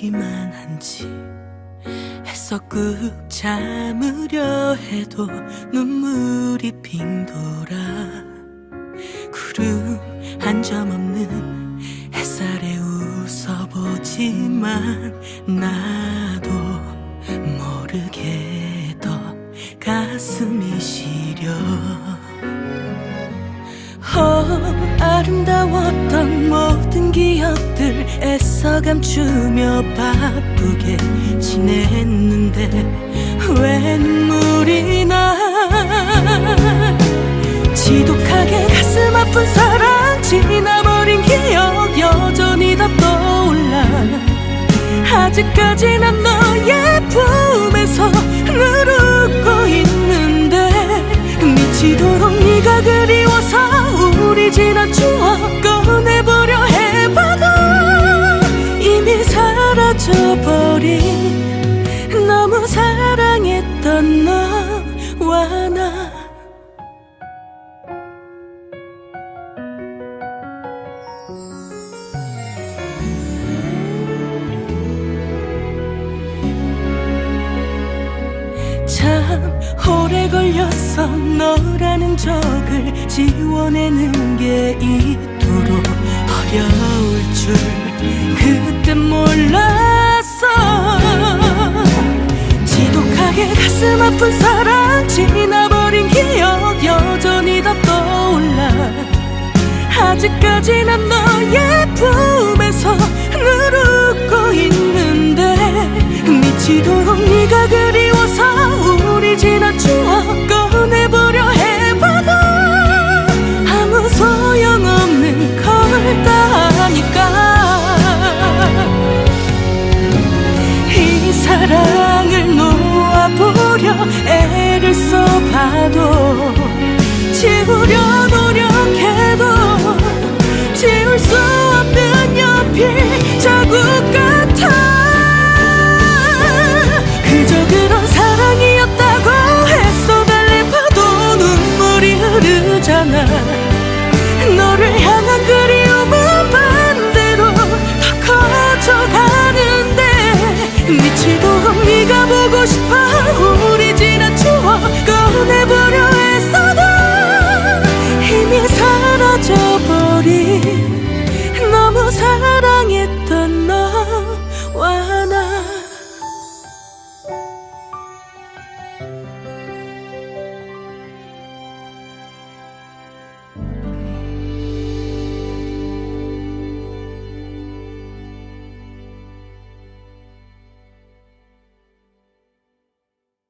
아프기만 한지 애써 꾹 참으려 해도 눈물이 핑 돌아. 구름 한 점 없는 햇살에 웃어보지만 나도 모르게 더 가슴이 시려. 어, 아름다웠던 애써 감추며 바쁘게 지냈는데 왜 눈물이 나? 지독하게 가슴 아픈 사랑 지나버린 기억 여전히 다 떠올라. 아직까지 난 너의 품에서 누르고 있는데 미치도록 네가 우리 참 오래 걸렸어 너라는 적을 지워내는 게 이토록 어려울 줄 그때 몰랐어. 지독하게 가슴 아픈 사랑 지나버린 기억 여전히 다 떠올라. 아직까지 난 너의 지우려 노력해도 지울 수 없는 옆이 자국까지